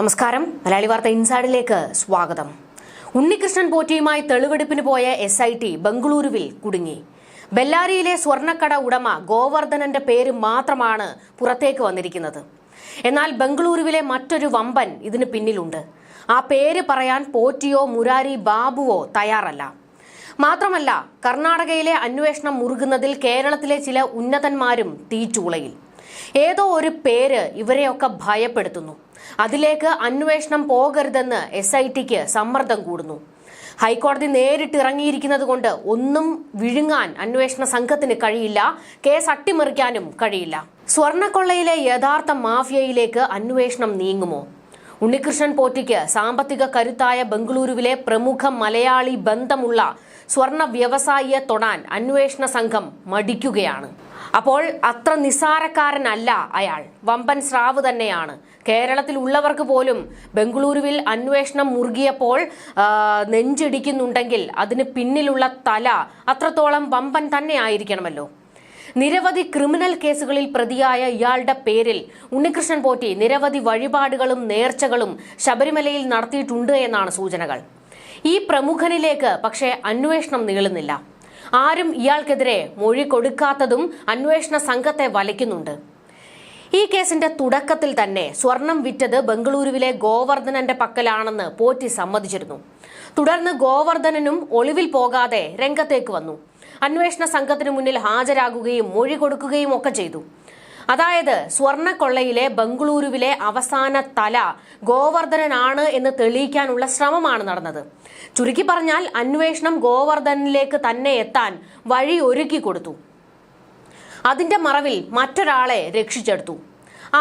നമസ്കാരം. മലയാളി വാർത്ത ഇൻസൈഡിലേക്ക് സ്വാഗതം. ഉണ്ണികൃഷ്ണൻ പോറ്റിയുമായി തെളിവെടുപ്പിന് പോയ എസ് ഐ ടി ബംഗളൂരുവിൽ കുടുങ്ങി. ബെല്ലാരിയിലെ സ്വർണക്കട ഉടമ ഗോവർദ്ധനന്റെ പേര് മാത്രമാണ് പുറത്തേക്ക് വന്നിരിക്കുന്നത്. എന്നാൽ ബംഗളൂരുവിലെ മറ്റൊരു വമ്പൻ ഇതിന് പിന്നിലുണ്ട്. ആ പേര് പറയാൻ പോറ്റിയോ മുരാരി ബാബുവോ തയ്യാറല്ല. മാത്രമല്ല കർണാടകയിലെ അന്വേഷണം മുറുകുന്നതിൽ കേരളത്തിലെ ചില ഉന്നതന്മാരും തീച്ചൂളയിൽ ഏതോ ഒരു പേര് ഇവരെയൊക്കെ ഭയപ്പെടുത്തുന്നു. അതിലേക്ക് അന്വേഷണം പോകരുതെന്ന് എസ് ഐ ടിക്ക് സമ്മർദ്ദം കൂടുന്നു. ഹൈക്കോടതി നേരിട്ട് ഇറങ്ങിയിരിക്കുന്നത് കൊണ്ട് ഒന്നും വിഴുങ്ങാൻ അന്വേഷണ സംഘത്തിന് കഴിയില്ല. കേസ് അട്ടിമറിക്കാനും കഴിയില്ല. സ്വർണക്കൊള്ളയിലെ യഥാർത്ഥ മാഫിയയിലേക്ക് അന്വേഷണം നീങ്ങുമോ? ഉണ്ണികൃഷ്ണൻ പോറ്റിക്ക് സാമ്പത്തിക കരുത്തായ ബംഗളൂരുവിലെ പ്രമുഖ മലയാളി ബന്ധമുള്ള സ്വർണ വ്യവസായിയെ തൊടാൻ അന്വേഷണ സംഘം മടിക്കുകയാണ്. അപ്പോൾ അത്ര നിസാരക്കാരനല്ല അയാൾ. വമ്പൻ സ്രാവ് തന്നെയാണ്. കേരളത്തിൽ ഉള്ളവർക്ക് പോലും ബംഗളൂരുവിൽ അന്വേഷണം മുറുകിയപ്പോൾ നെഞ്ചിടിക്കുന്നുണ്ടെങ്കിൽ അതിന് പിന്നിലുള്ള തല അത്രത്തോളം വമ്പൻ തന്നെ ആയിരിക്കണമല്ലോ. നിരവധി ക്രിമിനൽ കേസുകളിൽ പ്രതിയായ ഇയാളുടെ പേരിൽ ഉണ്ണികൃഷ്ണൻ പോറ്റി നിരവധി വഴിപാടുകളും നേർച്ചകളും ശബരിമലയിൽ നടത്തിയിട്ടുണ്ട് എന്നാണ് സൂചനകൾ. ഈ പ്രമുഖനിലേക്ക് പക്ഷേ അന്വേഷണം നീളുന്നില്ല. ആരും ഇയാൾക്കെതിരെ മൊഴി കൊടുക്കാത്തതും അന്വേഷണ സംഘത്തെ വലയ്ക്കുന്നുണ്ട്. ഈ കേസിന്റെ തുടക്കത്തിൽ തന്നെ സ്വർണം വിറ്റത് ബംഗളൂരുവിലെ ഗോവർദ്ധനന്റെ പക്കലാണെന്ന് പോറ്റി സമ്മതിച്ചിരുന്നു. തുടർന്ന് ഗോവർദ്ധനനും ഒളിവിൽ പോകാതെ രംഗത്തേക്ക് വന്നു. അന്വേഷണ സംഘത്തിനു മുന്നിൽ ഹാജരാകുകയും മൊഴി കൊടുക്കുകയും ഒക്കെ ചെയ്തു. അതായത് സ്വർണക്കൊള്ളയിലെ ബംഗളൂരുവിലെ അവസാന തല ഗോവർദ്ധനാണ് എന്ന് തെളിയിക്കാനുള്ള ശ്രമമാണ് നടന്നത്. ചുരുക്കി പറഞ്ഞാൽ അന്വേഷണം ഗോവർദ്ധനിലേക്ക് തന്നെ എത്താൻ വഴി ഒരുക്കി കൊടുത്തു. അതിന്റെ മറവിൽ മറ്റൊരാളെ രക്ഷിച്ചെടുത്തു.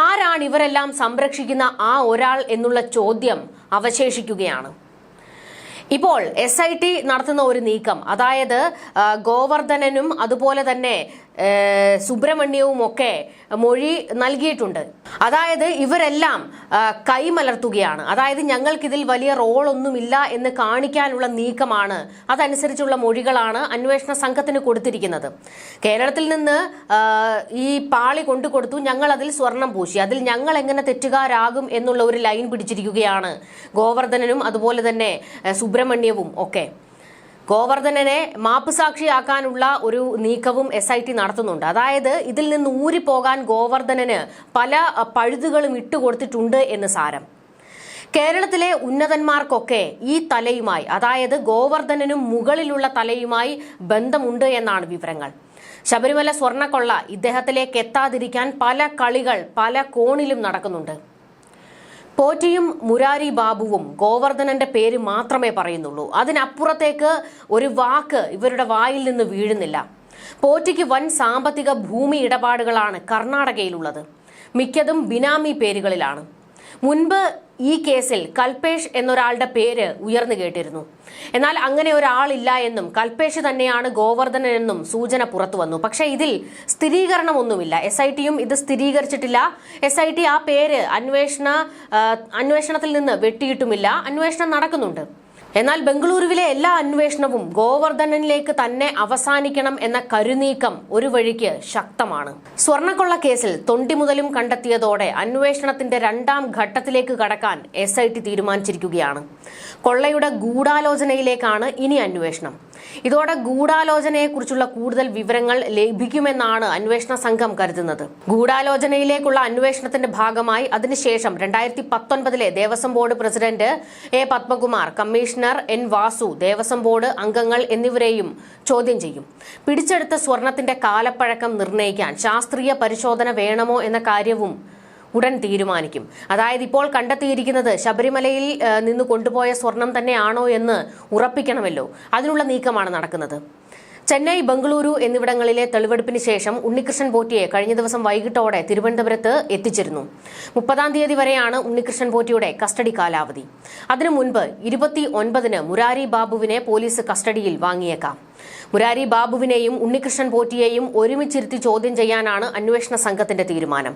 ആരാണ് ഇവരെല്ലാം സംരക്ഷിക്കുന്ന ആ ഒരാൾ എന്നുള്ള ചോദ്യം അവശേഷിക്കുകയാണ്. ഇപ്പോൾ എസ് ഐ ടി നടത്തുന്ന ഒരു നീക്കം. അതായത് ഗോവർദ്ധനനും അതുപോലെ തന്നെ സുബ്രഹ്മണ്യവും ഒക്കെ മൊഴി നൽകിയിട്ടുണ്ട്. അതായത് ഇവരെല്ലാം കൈമലർത്തുകയാണ്. അതായത് ഞങ്ങൾക്കിതിൽ വലിയ റോളൊന്നുമില്ല എന്ന് കാണിക്കാനുള്ള നീക്കമാണ് അതനുസരിച്ചുള്ള മൊഴികളാണ് അന്വേഷണ സംഘത്തിന് കൊടുത്തിരിക്കുന്നത്. കേരളത്തിൽ നിന്ന് ഈ പാളി കൊണ്ടു കൊടുത്തു ഞങ്ങൾ അതിൽ സ്വർണം പൂശി. അതിൽ ഞങ്ങൾ എങ്ങനെ തെറ്റുകാരാകും എന്നുള്ള ഒരു ലൈൻ പിടിച്ചിരിക്കുകയാണ് ഗോവർദ്ധനനും അതുപോലെ തന്നെ ഏ, സുബ്രഹ്മണ്യവും ഒക്കെ. ഗോവർദ്ധനനെ മാപ്പ് സാക്ഷിയാക്കാനുള്ള ഒരു നീക്കവും എസ് ഐ ടി നടത്തുന്നുണ്ട്. അതായത് ഇതിൽ നിന്ന് ഊരിപ്പോകാൻ ഗോവർദ്ധനന് പല പഴുതുകളും ഇട്ടുകൊടുത്തിട്ടുണ്ട് എന്ന് സാരം. കേരളത്തിലെ ഉന്നതന്മാർക്കൊക്കെ ഈ തലയുമായി അതായത് ഗോവർദ്ധനനും മുകളിലുള്ള തലയുമായി ബന്ധമുണ്ട് എന്നാണ് വിവരങ്ങൾ. ശബരിമല സ്വർണക്കൊള്ള ഇദ്ദേഹത്തിലേക്ക് എത്താതിരിക്കാൻ പല കളികൾ പല കോണിലും നടക്കുന്നുണ്ട്. പോറ്റിയും മുരാരി ബാബുവും ഗോവർദ്ധനന്റെ പേര് മാത്രമേ പറയുന്നുള്ളൂ. അതിനപ്പുറത്തേക്ക് ഒരു വാക്ക് ഇവരുടെ വായിൽ നിന്ന് വീഴുന്നില്ല. പോറ്റിക്ക് വൻ സാമ്പത്തിക ഭൂമി ഇടപാടുകളാണ് കർണാടകയിലുള്ളത്. മിക്കതും ബിനാമി പേരുകളിലാണ്. മുൻപ് ഈ കേസിൽ കൽപേഷ് എന്നൊരാളുടെ പേര് ഉയർന്നു കേട്ടിരുന്നു. എന്നാൽ അങ്ങനെ ഒരാളില്ല എന്നും കൽപേഷ് തന്നെയാണ് ഗോവർദ്ധനൻ എന്നും സൂചന പുറത്തു വന്നു. പക്ഷേ ഇതിൽ സ്ഥിരീകരണമൊന്നുമില്ല. എസ് ഐ ടിയും ഇത് സ്ഥിരീകരിച്ചിട്ടില്ല. എസ് ഐ ടി ആ പേര് അന്വേഷണ അന്വേഷണത്തിൽ നിന്ന് വെട്ടിയിട്ടുമില്ല. അന്വേഷണം നടക്കുന്നുണ്ട്. എന്നാൽ ബംഗളൂരുവിലെ എല്ലാ അന്വേഷണവും ഗോവർദ്ധനനിലേക്ക് തന്നെ അവസാനിക്കണം എന്ന കരുനീക്കം ഒരു വഴിക്ക് ശക്തമാണ്. സ്വർണക്കൊള്ള കേസിൽ തൊണ്ടി മുതലും കണ്ടെത്തിയതോടെ അന്വേഷണത്തിന്റെ രണ്ടാം ഘട്ടത്തിലേക്ക് കടക്കാൻ എസ് തീരുമാനിച്ചിരിക്കുകയാണ്. കൊള്ളയുടെ ഗൂഢാലോചനയിലേക്കാണ് ഇനി അന്വേഷണം. ഇതോടെ ഗൂഢാലോചനയെക്കുറിച്ചുള്ള കൂടുതൽ വിവരങ്ങൾ ലഭിക്കുമെന്നാണ് അന്വേഷണ സംഘം കരുതുന്നത്. ഗൂഢാലോചനയിലേക്കുള്ള അന്വേഷണത്തിന്റെ ഭാഗമായി അതിനുശേഷം രണ്ടായിരത്തി പത്തൊൻപതിലെ Devaswom board president A Padmakumar commissioner N Vasu Devaswom board അംഗങ്ങൾ എന്നിവരെയും ചോദ്യം ചെയ്യും. പിടിച്ചെടുത്ത സ്വർണത്തിന്റെ കാലപ്പഴക്കം നിർണയിക്കാൻ ശാസ്ത്രീയ പരിശോധന വേണമോ എന്ന കാര്യവും ഉടൻ തീരുമാനിക്കും. അതായത് ഇപ്പോൾ കണ്ടെത്തിയിരിക്കുന്നത് ശബരിമലയിൽ നിന്ന് കൊണ്ടുപോയ സ്വർണം തന്നെയാണോ എന്ന് ഉറപ്പിക്കണമല്ലോ. അതിനുള്ള നീക്കമാണ് നടക്കുന്നത്. ചെന്നൈ ബംഗളൂരു എന്നിവിടങ്ങളിലെ തെളിവെടുപ്പിന് ശേഷം ഉണ്ണികൃഷ്ണൻ പോറ്റിയെ കഴിഞ്ഞ ദിവസം വൈകിട്ടോടെ തിരുവനന്തപുരത്ത് എത്തിച്ചിരുന്നു. മുപ്പതാം തീയതി വരെയാണ് ഉണ്ണികൃഷ്ണൻ പോറ്റിയുടെ കസ്റ്റഡി കാലാവധി. അതിനു മുൻപ് ഇരുപത്തി ഒൻപതിന് മുരാരി ബാബുവിനെ പോലീസ് കസ്റ്റഡിയിൽ വാങ്ങിയേക്കാം. മുരാരി ബാബുവിനെയും ഉണ്ണികൃഷ്ണൻ പോറ്റിയെയും ഒരുമിച്ചിരുത്തി ചോദ്യം ചെയ്യാനാണ് അന്വേഷണ സംഘത്തിന്റെ തീരുമാനം.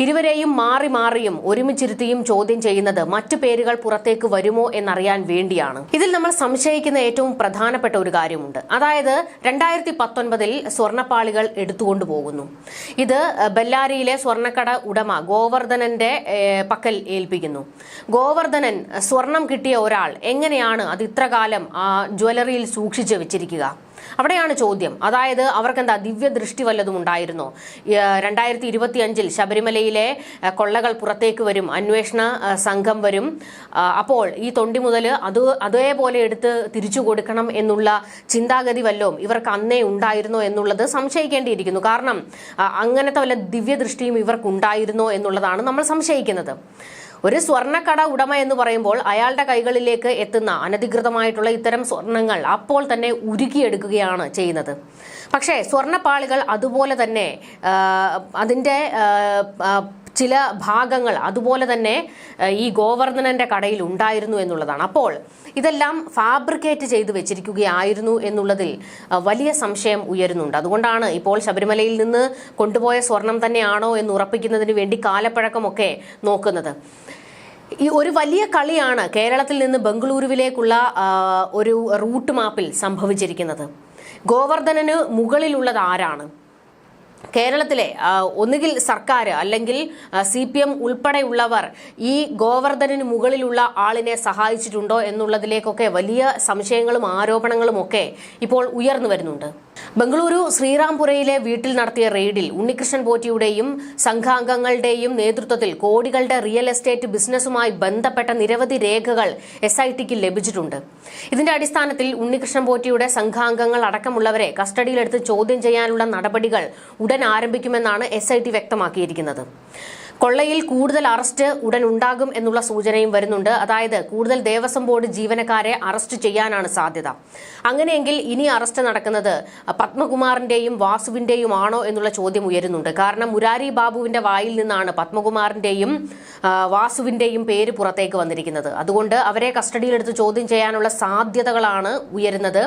ഇരുവരെയും മാറി മാറിയും ഒരുമിച്ചിരുത്തിയും ചോദ്യം ചെയ്യുന്നത് മറ്റു പേരുകൾ പുറത്തേക്ക് വരുമോ എന്നറിയാൻ വേണ്ടിയാണ്. ഇതിൽ നമ്മൾ സംശയിക്കുന്ന ഏറ്റവും പ്രധാനപ്പെട്ട ഒരു കാര്യമുണ്ട്. അതായത് രണ്ടായിരത്തി പത്തൊൻപതിൽ സ്വർണപ്പാളികൾ എടുത്തുകൊണ്ടു പോകുന്നു. ഇത് ബെല്ലാരിയിലെ സ്വർണക്കട ഉടമ ഗോവർദ്ധനന്റെ പക്കൽ ഏൽപ്പിക്കുന്നു. ഗോവർദ്ധനൻ സ്വർണം കിട്ടിയ ഒരാൾ എങ്ങനെയാണ് അത് ഇത്രകാലം ആ ജ്വല്ലറിയിൽ സൂക്ഷിച്ചു വെച്ചിരിക്കുക? അവിടെയാണ് ചോദ്യം. അതായത് അവർക്ക് എന്താ ദിവ്യ ദൃഷ്ടി വല്ലതും ഉണ്ടായിരുന്നോ? രണ്ടായിരത്തി ഇരുപത്തി അഞ്ചിൽ ശബരിമലയിലെ കൊള്ളകൾ പുറത്തേക്ക് വരും അന്വേഷണ സംഘം വരും. അപ്പോൾ ഈ തൊണ്ടി മുതൽ അത് അതേപോലെ എടുത്ത് തിരിച്ചു കൊടുക്കണം എന്നുള്ള ചിന്താഗതി വല്ലതും ഇവർക്ക് അന്നേ ഉണ്ടായിരുന്നോ എന്നുള്ളത് സംശയിക്കേണ്ടിയിരിക്കുന്നു. കാരണം അങ്ങനത്തെ വല്ല ദിവ്യദൃഷ്ടിയും ഇവർക്ക് ഉണ്ടായിരുന്നോ എന്നുള്ളതാണ് നമ്മൾ സംശയിക്കുന്നത്. ഒരു സ്വർണക്കട ഉടമ എന്ന് പറയുമ്പോൾ അയാളുടെ കൈകളിലേക്ക് എത്തുന്ന അനധികൃതമായിട്ടുള്ള ഇത്തരം സ്വർണങ്ങൾ അപ്പോൾ തന്നെ ഉരുക്കിയെടുക്കുകയാണ് ചെയ്യുന്നത്. പക്ഷേ സ്വർണപ്പാളികൾ അതുപോലെ തന്നെ അതിന്റെ ചില ഭാഗങ്ങൾ അതുപോലെ തന്നെ ഈ ഗോവർദ്ധനന്റെ കടയിൽ ഉണ്ടായിരുന്നു എന്നുള്ളതാണ്. അപ്പോൾ ഇതെല്ലാം ഫാബ്രിക്കേറ്റ് ചെയ്ത് വെച്ചിരിക്കുകയായിരുന്നു എന്നുള്ളതിൽ വലിയ സംശയം ഉയരുന്നുണ്ട്. അതുകൊണ്ടാണ് ഇപ്പോൾ ശബരിമലയിൽ നിന്ന് കൊണ്ടുപോയ സ്വർണം തന്നെയാണോ എന്ന് ഉറപ്പിക്കുന്നതിന് വേണ്ടി കാലപ്പഴക്കമൊക്കെ നോക്കുന്നത്. ഈ ഒരു വലിയ കളിയാണ് കേരളത്തിൽ നിന്ന് ബംഗളൂരുവിലേക്കുള്ള ഒരു റൂട്ട് മാപ്പിൽ സംഭവിച്ചിരിക്കുന്നത്. ഗോവർദ്ധനന് മുകളിലുള്ളത് ആരാണ്? കേരളത്തിലെ ഒന്നുകിൽ സർക്കാർ അല്ലെങ്കിൽ സി പി എം ഉൾപ്പെടെയുള്ളവർ ഈ ഗോവർദ്ധനന് മുകളിലുള്ള ആളിനെ സഹായിച്ചിട്ടുണ്ടോ എന്നുള്ളതിലേക്കൊക്കെ വലിയ സംശയങ്ങളും ആരോപണങ്ങളും ഒക്കെ ഇപ്പോൾ ഉയർന്നു വരുന്നുണ്ട്. ബംഗളൂരു ശ്രീറാംപുരയിലെ വീട്ടിൽ നടത്തിയ റെയ്ഡിൽ ഉണ്ണികൃഷ്ണൻ പോറ്റിയുടെയും സംഘാംഗങ്ങളുടെയും നേതൃത്വത്തിൽ കോടികളുടെ റിയൽ എസ്റ്റേറ്റ് ബിസിനസ്സുമായി ബന്ധപ്പെട്ട നിരവധി രേഖകൾ എസ് ഐ ടിക്ക് ലഭിച്ചിട്ടുണ്ട്. ഇതിന്റെ അടിസ്ഥാനത്തിൽ ഉണ്ണികൃഷ്ണൻ പോറ്റിയുടെ സംഘാംഗങ്ങൾ അടക്കമുള്ളവരെ കസ്റ്റഡിയിലെടുത്ത് ചോദ്യം ചെയ്യാനുള്ള നടപടികൾ ഉടൻ ആരംഭിക്കുമെന്നാണ് എസ് വ്യക്തമാക്കിയിരിക്കുന്നത്. കൊള്ളയിൽ കൂടുതൽ അറസ്റ്റ് ഉടൻ ഉണ്ടാകും എന്നുള്ള സൂചനയും വരുന്നുണ്ട്. അതായത് കൂടുതൽ ദേവസ്വം ബോർഡ് ജീവനക്കാരെ അറസ്റ്റ് ചെയ്യാനാണ് സാധ്യത. അങ്ങനെയെങ്കിൽ ഇനി അറസ്റ്റ് നടക്കുന്നത് പത്മകുമാറിന്റെയും വാസുവിന്റെയും ആണോ എന്നുള്ള ചോദ്യം ഉയരുന്നുണ്ട്. കാരണം മുരാരി ബാബുവിന്റെ വായിൽ നിന്നാണ് പത്മകുമാറിന്റെയും വാസുവിന്റെയും പേര് പുറത്തേക്ക് വന്നിരിക്കുന്നത്. അതുകൊണ്ട് അവരെ കസ്റ്റഡിയിലെടുത്ത് ചോദ്യം ചെയ്യാനുള്ള സാധ്യതകളാണ് ഉയരുന്നത്.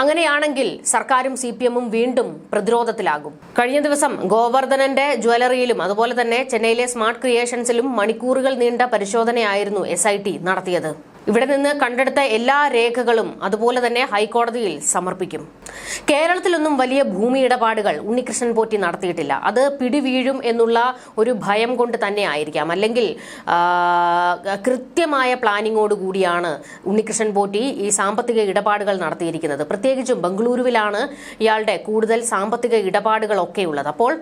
അങ്ങനെയാണെങ്കിൽ സർക്കാരും സി പി എമ്മും വീണ്ടും പ്രതിരോധത്തിലാകും. കഴിഞ്ഞ ദിവസം ഗോവർദ്ധനന്റെ ജ്വല്ലറിയിലും അതുപോലെ തന്നെ ചെന്നൈയിലെ സ്മാർട്ട് ക്രിയേഷൻസിലും മണിക്കൂറുകൾ നീണ്ട പരിശോധനയായിരുന്നു എസ് നടത്തിയത്. ഇവിടെ നിന്ന് കണ്ടെടുത്ത എല്ലാ രേഖകളും അതുപോലെ തന്നെ ഹൈക്കോടതിയിൽ സമർപ്പിക്കും. കേരളത്തിലൊന്നും വലിയ ഭൂമി ഇടപാടുകൾ ഉണ്ണികൃഷ്ണൻ പോറ്റി നടത്തിയിട്ടില്ല. അത് പിടിവീഴും എന്നുള്ള ഒരു ഭയം കൊണ്ട് തന്നെ ആയിരിക്കാം. അല്ലെങ്കിൽ കൃത്യമായ പ്ലാനിങ്ങോട് കൂടിയാണ് ഉണ്ണികൃഷ്ണൻ പോറ്റി ഈ സാമ്പത്തിക ഇടപാടുകൾ നടത്തിയിരിക്കുന്നത്. പ്രത്യേകിച്ചും ബംഗളൂരുവിലാണ് ഇയാളുടെ കൂടുതൽ സാമ്പത്തിക ഇടപാടുകളൊക്കെ ഉള്ളത്. അപ്പോൾ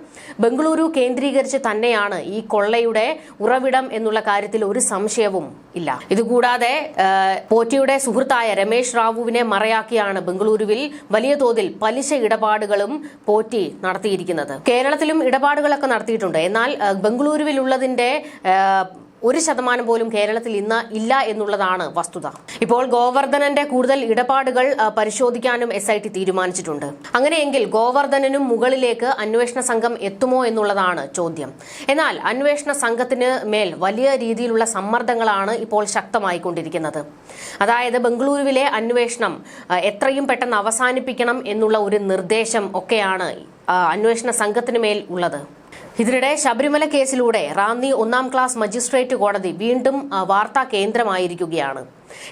ബംഗളൂരു കേന്ദ്രീകരിച്ച് തന്നെയാണ് ഈ കൊള്ളയുടെ ഉറവിടം എന്നുള്ള കാര്യത്തിൽ ഒരു സംശയവും ഇല്ല. ഇതുകൂടാതെ പോറ്റിയുടെ സുഹൃത്തായ രമേശ് റാവുവിനെ മറയാക്കിയാണ് ബംഗളൂരുവിൽ വലിയ തോതിൽ പലിശ ഇടപാടുകളും പോറ്റി നടത്തിയിരിക്കുന്നത്. കേരളത്തിലും ഇടപാടുകളൊക്കെ നടത്തിയിട്ടുണ്ട്. എന്നാൽ ബംഗളൂരുവിലുള്ളതിന്റെ ഒരു ശതമാനം പോലും കേരളത്തിൽ ഇന്ന് ഇല്ല എന്നുള്ളതാണ് വസ്തുത. ഇപ്പോൾ ഗോവർദ്ധനന്റെ കൂടുതൽ ഇടപാടുകൾ പരിശോധിക്കാനും എസ് ഐ ടി തീരുമാനിച്ചിട്ടുണ്ട്. അങ്ങനെയെങ്കിൽ ഗോവർദ്ധനനും മുകളിലേക്ക് അന്വേഷണ സംഘം എത്തുമോ എന്നുള്ളതാണ് ചോദ്യം. എന്നാൽ അന്വേഷണ സംഘത്തിന് മേൽ വലിയ രീതിയിലുള്ള സമ്മർദ്ദങ്ങളാണ് ഇപ്പോൾ ശക്തമായിക്കൊണ്ടിരിക്കുന്നത്. അതായത് ബംഗളൂരുവിലെ അന്വേഷണം എത്രയും പെട്ടെന്ന് അവസാനിപ്പിക്കണം എന്നുള്ള ഒരു നിർദ്ദേശം ഒക്കെയാണ് അന്വേഷണ സംഘത്തിന് മേൽ ഉള്ളത്. ഇതിനിടെ ശബരിമല കേസിലൂടെ റാന്നി ഒന്നാം ക്ലാസ് മജിസ്ട്രേറ്റ് കോടതി വീണ്ടും വാർത്താ കേന്ദ്രമായിരിക്കുകയാണ്.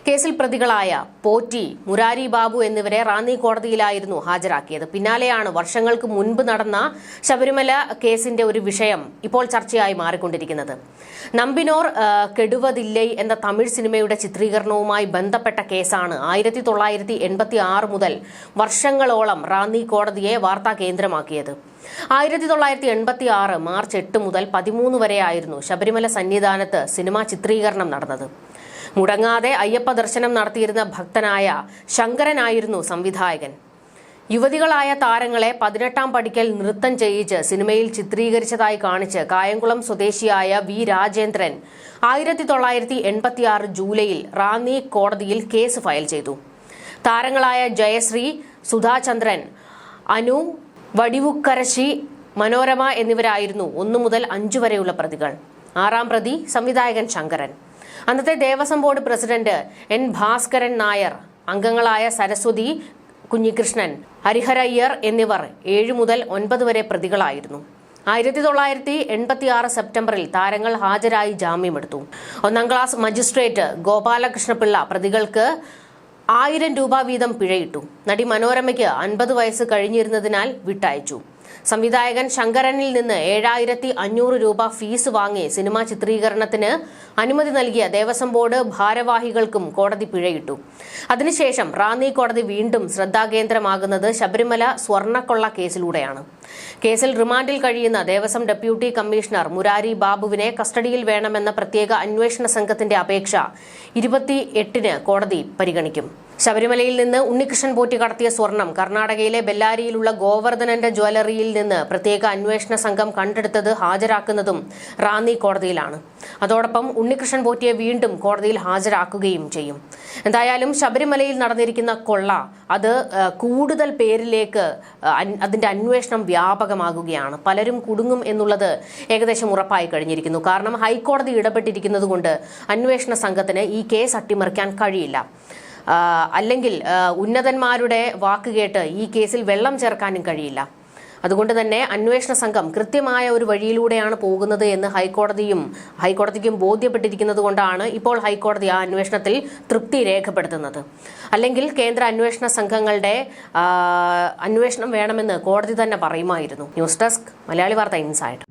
കേസിൽ പ്രതികളായ പോറ്റി മുരാരി ബാബു എന്നിവരെ റാന്നി കോടതിയിലായിരുന്നു ഹാജരാക്കിയത്. പിന്നാലെയാണ് വർഷങ്ങൾക്ക് മുൻപ് നടന്ന ശബരിമല കേസിന്റെ ഒരു വിഷയം ഇപ്പോൾ ചർച്ചയായി മാറിക്കൊണ്ടിരിക്കുന്നത്. നമ്പിനോർ കെടുവതില്ലൈ എന്ന തമിഴ് സിനിമയുടെ ചിത്രീകരണവുമായി ബന്ധപ്പെട്ട കേസാണ് ആയിരത്തി തൊള്ളായിരത്തി എൺപത്തി ആറ് മുതൽ വർഷങ്ങളോളം റാന്നി കോടതിയെ വാർത്താ കേന്ദ്രമാക്കിയത്. ആയിരത്തി തൊള്ളായിരത്തി എൺപത്തി ആറ് മാർച്ച് എട്ട് മുതൽ പതിമൂന്ന് വരെയായിരുന്നു ശബരിമല സന്നിധാനത്ത് സിനിമാ ചിത്രീകരണം നടന്നത്. മുടങ്ങാതെ അയ്യപ്പ ദർശനം നടത്തിയിരുന്ന ഭക്തനായ ശങ്കരനായിരുന്നു സംവിധായകൻ. യുവതികളായ താരങ്ങളെ പതിനെട്ടാം പടിക്കൽ നൃത്തം ചെയ്യിച്ച് സിനിമയിൽ ചിത്രീകരിച്ചതായി കാണിച്ച് കായംകുളം സ്വദേശിയായ വി രാജേന്ദ്രൻ ആയിരത്തി തൊള്ളായിരത്തി എൺപത്തിയാറ് ജൂലൈയിൽ റാന്നി കോടതിയിൽ കേസ് ഫയൽ ചെയ്തു. താരങ്ങളായ ജയശ്രീ സുധാചന്ദ്രൻ അനു വടിവുക്കരശി മനോരമ എന്നിവരായിരുന്നു ഒന്നു മുതൽ അഞ്ചു വരെയുള്ള പ്രതികൾ. ആറാം പ്രതി സംവിധായകൻ ശങ്കരൻ. അന്നത്തെ Devaswom board president N Bhaskaran Nair അംഗങ്ങളായ സരസ്വതി കുഞ്ഞികൃഷ്ണൻ ഹരിഹരയ്യർ എന്നിവർ ഏഴു മുതൽ ഒൻപത് വരെ പ്രതികളായിരുന്നു. ആയിരത്തി തൊള്ളായിരത്തി എൺപത്തി ആറ് സെപ്റ്റംബറിൽ താരങ്ങൾ ഹാജരായി ജാമ്യമെടുത്തു. ഒന്നാം ക്ലാസ് മജിസ്ട്രേറ്റ് ഗോപാലകൃഷ്ണപിള്ള പ്രതികൾക്ക് ആയിരം രൂപ വീതം പിഴയിട്ടു. നടി മനോരമയ്ക്ക് അൻപത് വയസ്സ് കഴിഞ്ഞിരുന്നതിനാൽ വിട്ടയച്ചു. സംവിധായകൻ ശങ്കരനിൽ നിന്ന് ഏഴായിരത്തി അഞ്ഞൂറ് രൂപ ഫീസ് വാങ്ങി സിനിമാ ചിത്രീകരണത്തിന് അനുമതി നൽകിയ ദേവസ്വം ബോർഡ് ഭാരവാഹികൾക്കും കോടതി പിഴയിട്ടു. അതിനുശേഷം റാന്നി കോടതി വീണ്ടും ശ്രദ്ധാകേന്ദ്രമാകുന്നത് ശബരിമല സ്വർണക്കൊള്ള കേസിലൂടെയാണ്. കേസിൽ റിമാൻഡിൽ കഴിയുന്ന ദേവസ്വം ഡെപ്യൂട്ടി കമ്മീഷണർ മുരാരി ബാബുവിനെ കസ്റ്റഡിയിൽ വേണമെന്ന പ്രത്യേക അന്വേഷണ സംഘത്തിന്റെ അപേക്ഷ ഇരുപത്തി എട്ടിന് കോടതി പരിഗണിക്കും. ശബരിമലയിൽ നിന്ന് ഉണ്ണികൃഷ്ണൻ പോറ്റി കടത്തിയ സ്വർണം കർണാടകയിലെ ബെല്ലാരിയിലുള്ള ഗോവർദ്ധനന്റെ ജ്വല്ലറിയിൽ നിന്ന് പ്രത്യേക അന്വേഷണ സംഘം കണ്ടെടുത്തത് ഹാജരാക്കുന്നതും റാന്നി കോടതിയിലാണ്. അതോടൊപ്പം ഉണ്ണികൃഷ്ണൻ പോറ്റിയെ വീണ്ടും കോടതിയിൽ ഹാജരാക്കുകയും ചെയ്യും. എന്തായാലും ശബരിമലയിൽ നടന്നിരിക്കുന്ന കൊള്ള അത് കൂടുതൽ പേരിലേക്ക് അതിന്റെ അന്വേഷണം വ്യാപകമാകുകയാണ്. പലരും കുടുങ്ങും എന്നുള്ളത് ഏകദേശം ഉറപ്പായി കഴിഞ്ഞിരിക്കുന്നു. കാരണം ഹൈക്കോടതി ഇടപെട്ടിരിക്കുന്നതുകൊണ്ട് അന്വേഷണ സംഘത്തിന് ഈ കേസ് അട്ടിമറിക്കാൻ കഴിയില്ല. അല്ലെങ്കിൽ ഉന്നതന്മാരുടെ വാക്ക് കേട്ട് ഈ കേസിൽ വെള്ളം ചേർക്കാനും കഴിയില്ല. അതുകൊണ്ട് തന്നെ അന്വേഷണ സംഘം കൃത്യമായ ഒരു വഴിയിലൂടെയാണ് പോകുന്നത് എന്ന് ഹൈക്കോടതിയും ഹൈക്കോടതിക്കും ബോധ്യപ്പെട്ടിരിക്കുന്നത് കൊണ്ടാണ് ഇപ്പോൾ ഹൈക്കോടതി ആ അന്വേഷണത്തിൽ തൃപ്തി രേഖപ്പെടുത്തുന്നത്. അല്ലെങ്കിൽ കേന്ദ്ര അന്വേഷണ സംഘങ്ങളുടെ അന്വേഷണം വേണമെന്ന് കോടതി തന്നെ പറയുമായിരുന്നു. ന്യൂസ് ഡെസ്ക് മലയാളി വാർത്ത ഇൻസൈഡ്.